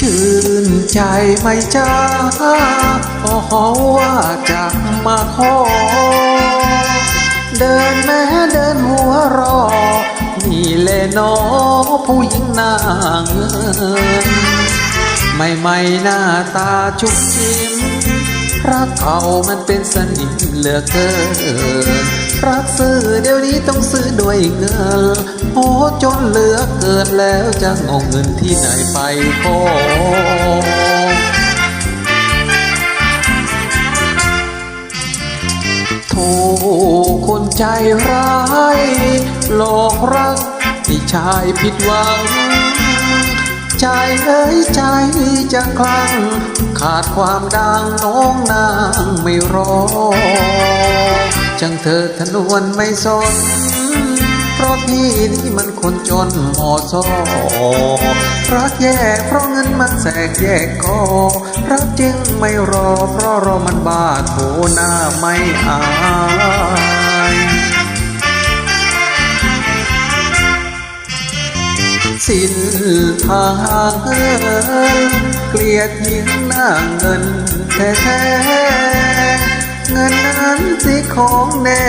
ชื่นใจไม่จ้าโอ้โหว่าจะมาขอ เดินแม้เดินหัวรอ นี่และเนอผู้หญิงหน้าเงินไม่ไม่หน้าตาชุกชิม รักเขามันเป็นสนิมเหลือเกิน รักซื้อเดี๋ยวนี้ต้องซื้อด้วยเงินโอ้จนเหลือเกินแล้วจะงงเงินที่ไหนไปขอโทคนใจร้ายหลอกรักให้ชายผิดหวัง ใจเอ้ยใจจะคลั่งขาดความดังน้องนางไม่รอจังเธอทนวนไม่สน เพราะพี่นี่มันคนจนหมอซอรักแย่เพราะเงินมันแสกแยกคอรักจริงไม่รอ เพราะรอมันบ้าโถหน้าไม่อาย สิ้นทางเอินเกลียดหญิงหน้าเงินแท้เงินนั้นสิของแน่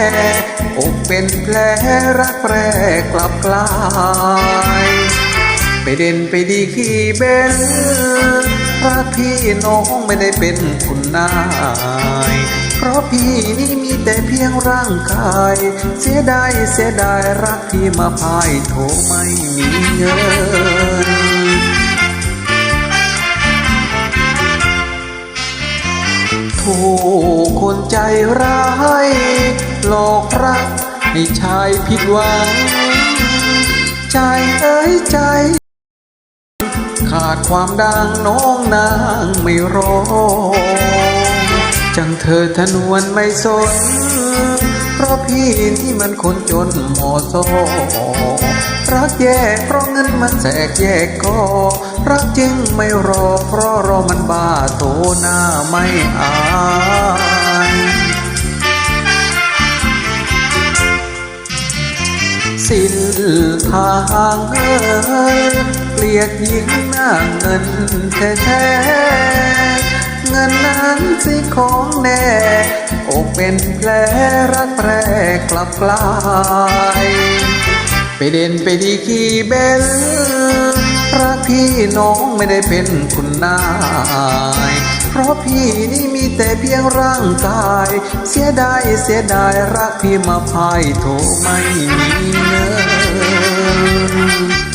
อกเป็นแผลรักแปรกกลับกลาย ไปเด่นไปดีขี้เบนรักพี่น้องไม่ได้เป็นคุณนาย เพราะพี่นี่มีแต่เพียงร่างกาย เสียดายเสียดายรักพี่มาพายโถไม่มีเงินโทคนใจร้าย หลอกรักให้ชายผิดหวัง ใจเอ้ยใจ ขาดความดังน้องนางไม่รอ จังเธอทนวนไม่สน เพราะพี่นี่มันคนจนหมอซอรักแย่เพราะเงินมันแสกแยกคอรักจริงไม่รอ เพราะรอมันบ้าโถหน้าไม่อายสิ้นทางเอ่ยเกลียดหญิงหน้าเงินแท้ ของแน่อกเป็นแผลรักแรกลับกลาย ไปเด่นไปดีขี้เบนรักพี่น้องไม่ได้เป็นคุณนาย เพราะพี่นี่มีแต่เพียงร่างกาย เสียดายเสียดายรักพี่มาพายโถไม่มีเงิน